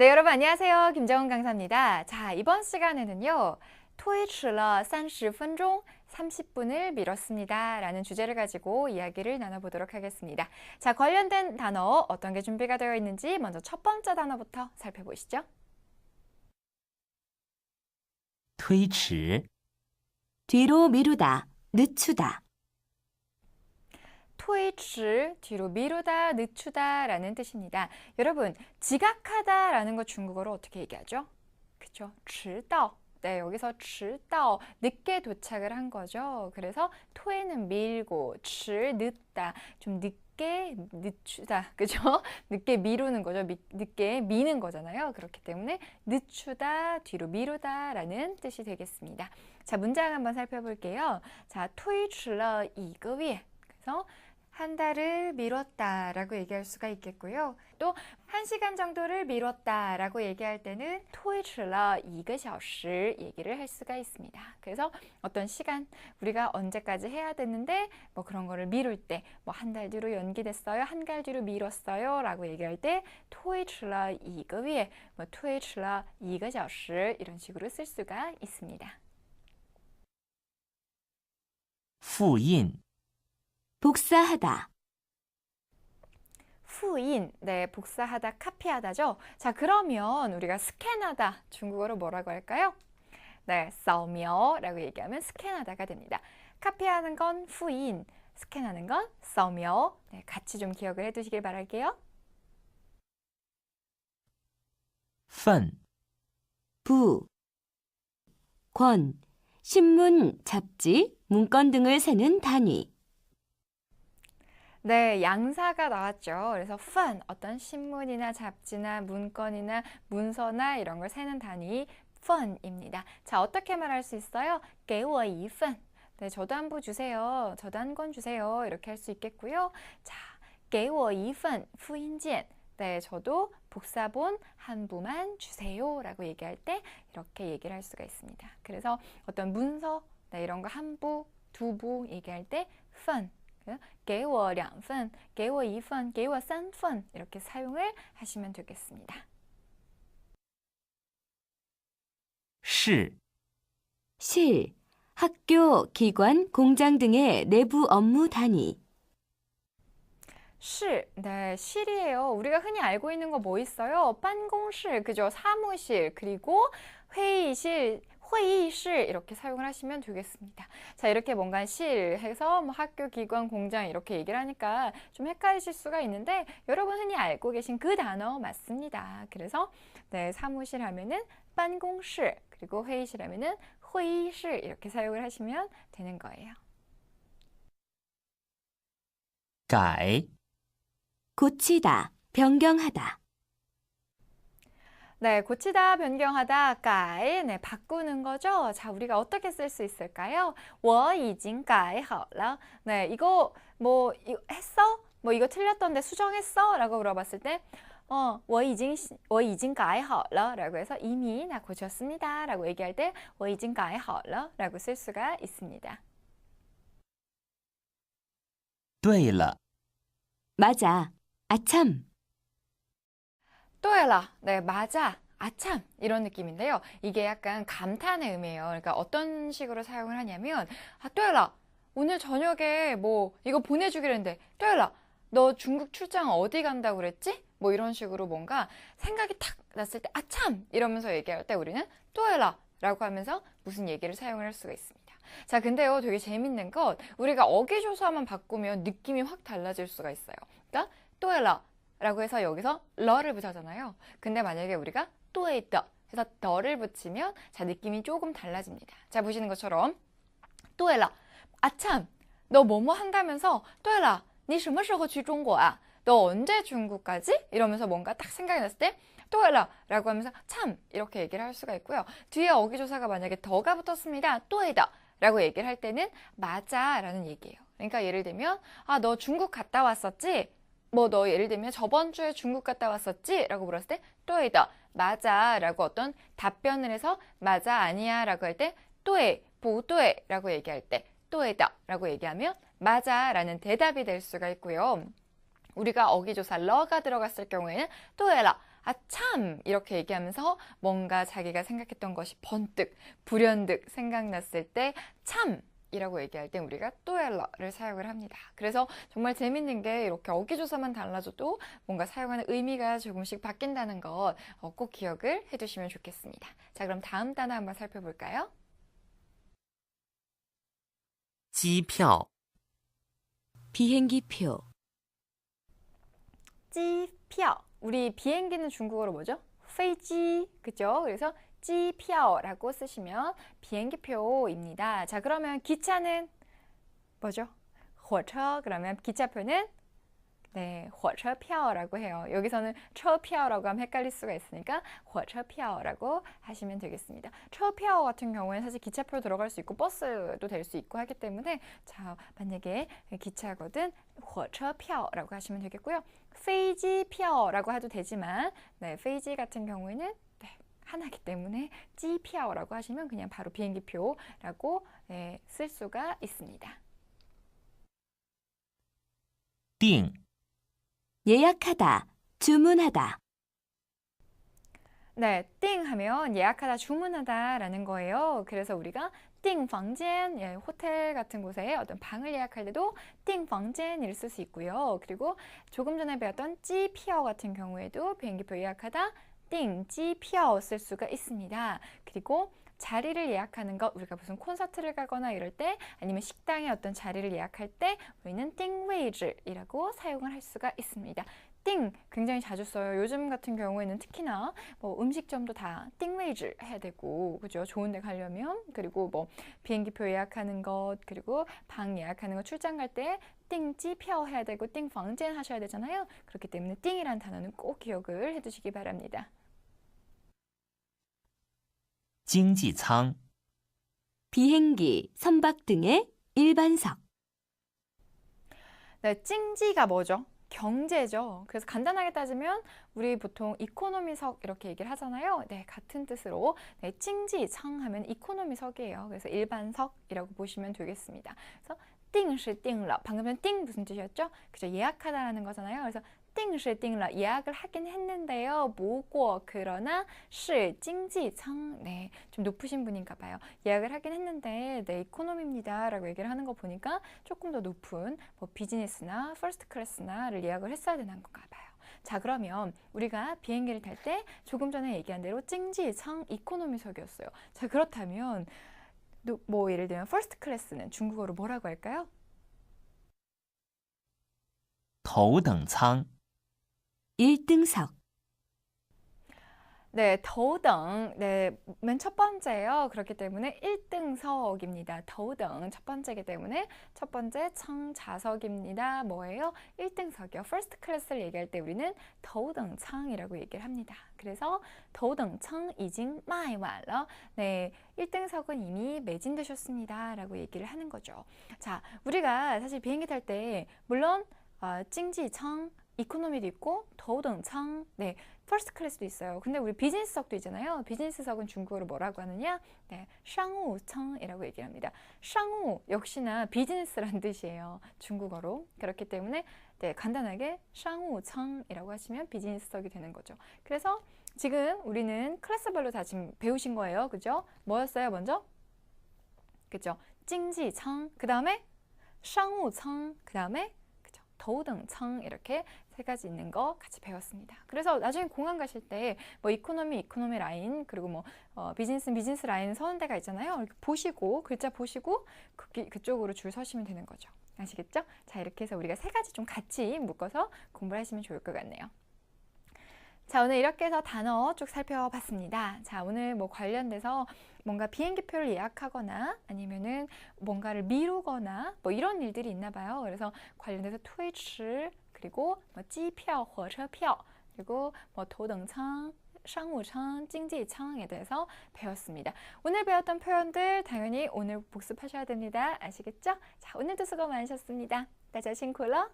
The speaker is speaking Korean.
네, 여러분 안녕하세요. 김정은 강사입니다. 자, 이번 시간에는요. 토이츠러 30분 종 30분을 미뤘습니다. 라는 주제를 가지고 이야기를 나눠보도록 하겠습니다. 자, 관련된 단어 어떤 게 준비가 되어 있는지 먼저 첫 번째 단어부터 살펴보시죠. 推迟, 뒤로 미루다, 늦추다. 推迟, 뒤로 미루다, 늦추다 라는 뜻입니다. 여러분, 지각하다 라는 거 중국어로 어떻게 얘기하죠? 그쵸? 迟到. 네, 여기서 迟到, 늦게 도착을 한 거죠. 그래서 토에는 밀고, 迟, 늦다, 좀 늦게 늦추다, 그죠? 늦게 미루는 거죠. 미, 늦게 미는 거잖아요. 그렇기 때문에 늦추다, 뒤로 미루다 라는 뜻이 되겠습니다. 자, 문장 한번 살펴볼게요. 자, 推迟了一个月. 그래서 한 달을 미뤘다 라고 얘기할 수가 있겠고요. 또 한 시간 정도를 미뤘다 라고 얘기할 때는 推迟了一个小时 얘기를 할 수가 있습니다. 그래서 어떤 시간 우리가 언제까지 해야 되는데 뭐 그런 거를 미룰 때 뭐 한 달 뒤로 연기됐어요. 한 달 뒤로 미뤘어요 라고 얘기할 때 推迟了一个月, 뭐 推迟了一个小时 이런 식으로 쓸 수가 있습니다. 复印， 복사하다. 후인, 네, 복사하다, 카피하다죠. 자, 그러면 우리가 스캔하다, 중국어로 뭐라고 할까요? 네, 써며라고 얘기하면 스캔하다가 됩니다. 카피하는 건 후인, 스캔하는 건 써며. 네, 같이 좀 기억을 해두시길 바랄게요. 펀, 부, 권, 신문, 잡지, 문건 등을 세는 단위. 네, 양사가 나왔죠. 그래서 펀, 어떤 신문이나 잡지나 문건이나 문서나 이런 걸 세는 단위 펀입니다. 자, 어떻게 말할 수 있어요? 给我一份. 네, 저도 한 부 주세요. 저도 한 권 주세요. 이렇게 할 수 있겠고요. 자, 给我一份复印件. 네, 저도 복사본 한 부만 주세요. 라고 얘기할 때 이렇게 얘기를 할 수가 있습니다. 그래서 어떤 문서, 네, 이런 거 한 부, 두 부 얘기할 때 펀, 给我两份,给我一份,给我三份 이렇게 사용을 하시면 되겠습니다. 市， 실, 학교, 기관, 공장 등의 내부 업무 단위. 실, 네, 실이에요. 우리가 흔히 알고 있는 거 뭐 있어요?办公室, 그죠? 사무실, 그리고 회의실, 회의실 이렇게 사용을 하시면 되겠습니다. 자 이렇게 뭔가 실 해서 뭐 학교, 기관, 공장 이렇게 얘기를 하니까 좀 헷갈리실 수가 있는데 여러분 흔히 알고 계신 그 단어 맞습니다. 그래서 네, 사무실 하면은 반공실 그리고 회의실 하면은 회의실 이렇게 사용을 하시면 되는 거예요. 改, 고치다, 변경하다. 네, 고치다, 변경하다, 改, 네, 바꾸는 거죠. 자, 우리가 어떻게 쓸 수 있을까요? 我已经改好了. 네, 이거 뭐 이거 했어? 뭐 이거 틀렸던데 수정했어? 라고 물어봤을 때 어, 我已经我已经改好了 라고 해서 이미 나 고쳤습니다. 라고 얘기할 때 我已经改好了 라고 쓸 수가 있습니다. 对了， 맞아, 아참. 또 해라. 네, 맞아. 아참 이런 느낌인데요. 이게 약간 감탄의 의미예요. 그러니까 어떤 식으로 사용을 하냐면 아 또해라 오늘 저녁에 뭐 이거 보내주기로 했는데 또해라 너 중국 출장 어디 간다고 그랬지? 뭐 이런 식으로 뭔가 생각이 탁 났을 때 아참 이러면서 얘기할 때 우리는 또해라 라고 하면서 무슨 얘기를 사용을 할 수가 있습니다. 자, 근데요, 되게 재밌는 건 우리가 어기조사만 바꾸면 느낌이 확 달라질 수가 있어요. 그러니까 또해라 고 해서 여기서 러를 붙여잖아요. 근데 만약에 우리가 对的 해서 더를 붙이면 자 느낌이 조금 달라집니다. 자 보시는 것처럼 对了 아참 너 뭐뭐 한다면서 对了你什么时候去中国啊? 너 언제 중국 가지? 이러면서 뭔가 딱 생각이 났을 때 对了 라고 하면서 참 이렇게 얘기를 할 수가 있고요. 뒤에 어기조사가 만약에 더가 붙었습니다. 对的 라고 얘기를 할 때는 맞아 라는 얘기예요. 그러니까 예를 들면 아 너 중국 갔다 왔었지? 뭐 너 예를 들면 저번 주에 중국 갔다 왔었지? 라고 물었을 때 또에다 맞아 라고 어떤 답변을 해서 맞아 아니야 라고 할 때 또에 보도에 라고 얘기할 때 또에다 라고 얘기하면 맞아 라는 대답이 될 수가 있고요. 우리가 어기조사 러가 들어갔을 경우에는 또에라 아참 이렇게 얘기하면서 뭔가 자기가 생각했던 것이 번뜩 불현듯 생각났을 때 참 이라고 얘기할 때 우리가 또엘러를 사용을 합니다. 그래서 정말 재밌는 게 이렇게 어기조사만 달라져도 뭔가 사용하는 의미가 조금씩 바뀐다는 것 꼭 기억을 해두시면 좋겠습니다. 자, 그럼 다음 단어 한번 살펴볼까요? 机票 비행기표, 机票. 우리 비행기는 중국어로 뭐죠? 飞机. 그죠? 그래서 机票라고 쓰시면 비행기표입니다. 자, 그러면 기차는 뭐죠? 火车. 그러면 기차표는 네, 火车票라고 해요. 여기서는 车票라고 하면 헷갈릴 수가 있으니까 火车票라고 하시면 되겠습니다. 车票 같은 경우에는 사실 기차표 들어갈 수 있고 버스도 될 수 있고 하기 때문에 자, 만약에 기차거든 火车票라고 하시면 되겠고요. 飞机票라고 해도 되지만 네, 飞机 같은 경우에는 네, 하나기 때문에 GPR라고 하시면 그냥 바로 비행기표라고 예, 쓸 수가 있습니다. 订 예약하다, 주문하다. 네, 띵 하면 예약하다, 주문하다라는 거예요. 그래서 우리가 띵 방젠, 예, 호텔 같은 곳에 어떤 방을 예약할 때도 띵 방젠을 쓸 수 있고요. 그리고 조금 전에 배웠던 찌피어 같은 경우에도 비행기표 예약하다, 띵 찌피어 쓸 수가 있습니다. 그리고 자리를 예약하는 것, 우리가 무슨 콘서트를 가거나 이럴 때 아니면 식당에 어떤 자리를 예약할 때 우리는 띵웨이즈이라고 사용을 할 수가 있습니다. 띵 굉장히 자주 써요. 요즘 같은 경우에는 특히나 뭐 음식점도 다 띵웨이즈 해야 되고 그죠? 좋은 데 가려면 그리고 뭐 비행기표 예약하는 것 그리고 방 예약하는 거 출장 갈 때 띵지표 해야 되고 띵 방젠 하셔야 되잖아요. 그렇기 때문에 띵이라는 단어는 꼭 기억을 해 두시기 바랍니다. 经济舱 비행기, 선박 등의 일반석, 네, 찡지가 뭐죠? 경제죠. 그래서 간단하게 따지면 우리 보통 이코노미석 이렇게 얘기를 하잖아요. 네, 같은 뜻으로 네, 찡지 청 하면 이코노미석이에요. 그래서 일반석이라고 보시면 되겠습니다. 그래서 定是定了. 방금 전 띵 무슨 뜻이었죠? 그죠? 예약하다라는 거잖아요. 그래서 定是定了. 예약을 하긴 했는데요. 뭐고 그러나 是经济舱. 네, 좀 높으신 분인가 봐요. 예약을 하긴 했는데 네, 이코노미입니다라고 얘기를 하는 거 보니까 조금 더 높은 뭐 비즈니스나 퍼스트 클래스나를 예약을 했어야 되는 건가 봐요. 자, 그러면 우리가 비행기를 탈 때 조금 전에 얘기한 대로 찡지청 이코노미석이었어요. 자, 그렇다면 노- 뭐 예를 들면 퍼스트 클래스는 중국어로 뭐라고 할까요? 头等舱 일등석, 네, 더우등. 네, 맨 첫 번째예요. 그렇기 때문에 1등석입니다. 더우등 첫 번째이기 때문에 첫 번째 청자석입니다. 뭐예요? 1등석이요. 퍼스트 클래스를 얘기할 때 우리는 더우등 청이라고 얘기를 합니다. 그래서 더우등 청 이징 마이 완러. 네, 1등석은 이미 매진되셨습니다. 라고 얘기를 하는 거죠. 자, 우리가 사실 비행기 탈 때 물론 어, 찡지 청 이코노미도 있고 더우등청 네 퍼스트 클래스도 있어요. 근데 우리 비즈니스석도 있잖아요. 비즈니스석은 중국어로 뭐라고 하느냐? 네, 상우청이라고 얘기를 합니다. 상우 역시나 비즈니스란 뜻이에요. 중국어로. 그렇기 때문에 네, 간단하게 상우청이라고 하시면 비즈니스석이 되는 거죠. 그래서 지금 우리는 클래스별로 다 지금 배우신 거예요. 그죠? 뭐였어요, 먼저? 그죠? 찡지청, 그 다음에 상우청, 그 다음에 그죠? 더우등청 이렇게 세 가지 있는 거 같이 배웠습니다. 그래서 나중에 공항 가실 때 뭐 이코노미 이코노미 라인 그리고 뭐 어, 비즈니스 비즈니스 라인 서는 데가 있잖아요. 이렇게 보시고 글자 보시고 그, 그쪽으로 줄 서시면 되는 거죠. 아시겠죠? 자 이렇게 해서 우리가 세 가지 좀 같이 묶어서 공부를 하시면 좋을 것 같네요. 자, 오늘 이렇게 해서 단어 쭉 살펴봤습니다. 자, 오늘 뭐 관련돼서 뭔가 비행기표를 예약하거나 아니면은 뭔가를 미루거나 뭐 이런 일들이 있나 봐요. 그래서 관련돼서 트위치 그리고 뭐机票, 火车票 그리고 뭐 도등舱, 상우舱, 찡지舱에 대해서 배웠습니다. 오늘 배웠던 표현들 당연히 오늘 복습하셔야 됩니다. 아시겠죠? 자, 오늘도 수고 많으셨습니다. 大家辛苦了。